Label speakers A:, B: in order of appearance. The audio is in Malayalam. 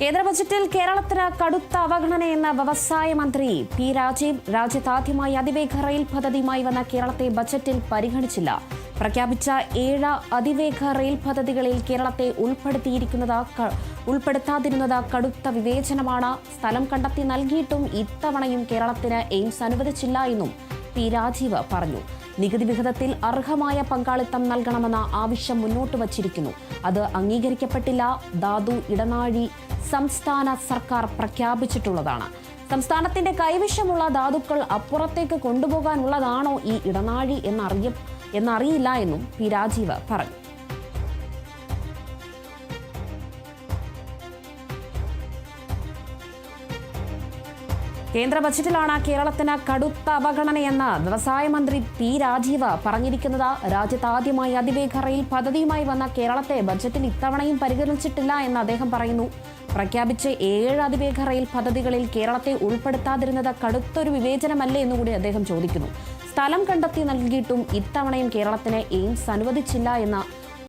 A: കേന്ദ്ര ബജറ്റിൽ കേരളത്തിന് കടുത്ത അവഗണനയെന്ന വ്യവസായ മന്ത്രി പി രാജീവ് രാജ്യത്താദ്യമായി അതിവേഗ റെയിൽ പദ്ധതിയുമായി വന്ന കേരളത്തെ ബജറ്റിൽ പരിഗണിച്ചില്ല. പ്രഖ്യാപിച്ച ഏഴ് അതിവേഗ റെയിൽ പദ്ധതികളിൽ കേരളത്തെ ഉൾപ്പെടുത്തിയിരിക്കുന്നത് ഉൾപ്പെടുത്താതിരുന്നത് കടുത്ത വിവേചനമാണ്. സ്ഥലം കണ്ടെത്തി നൽകിയിട്ടും ഇത്തവണയും കേരളത്തിന് എയിംസ് അനുവദിച്ചില്ല എന്നും പി രാജീവ് പറഞ്ഞു. നികുതി വിഹിതത്തിൽ അർഹമായ പങ്കാളിത്തം നൽകണമെന്ന ആവശ്യം മുന്നോട്ട് വച്ചിരിക്കുന്നു. അത് അംഗീകരിക്കപ്പെട്ടില്ല. ധാതു ഇടനാഴി സംസ്ഥാന സർക്കാർ പ്രഖ്യാപിച്ചിട്ടുള്ളതാണ്. സംസ്ഥാനത്തിന്റെ കൈവശമുള്ള ധാതുക്കൾ അപ്പുറത്തേക്ക് കൊണ്ടുപോകാനുള്ളതാണോ ഈ ഇടനാഴി എന്നറിയ എന്നറിയില്ല എന്നും പി രാജീവ് പറഞ്ഞു. കേന്ദ്ര ബജറ്റിലാണ് കേരളത്തിന് കടുത്ത അവഗണനയെന്ന് വ്യവസായ മന്ത്രി പി രാജീവ് പറഞ്ഞിരിക്കുന്നത്. രാജ്യത്ത് ആദ്യമായി അതിവേഗ റെയിൽ പദ്ധതിയുമായി വന്ന കേരളത്തെ ബജറ്റിൽ ഇത്തവണയും പരിഗണിച്ചിട്ടില്ല എന്ന് അദ്ദേഹം പറയുന്നു. പ്രഖ്യാപിച്ച ഏഴ് അതിവേഗ റെയിൽ പദ്ധതികളിൽ കേരളത്തെ ഉൾപ്പെടുത്താതിരുന്നത് കടുത്തൊരു വിവേചനമല്ലേ എന്നുകൂടി അദ്ദേഹം ചോദിക്കുന്നു. സ്ഥലം കണ്ടെത്തി നൽകിയിട്ടും ഇത്തവണയും കേരളത്തിന് എയിംസ് അനുവദിച്ചില്ല എന്ന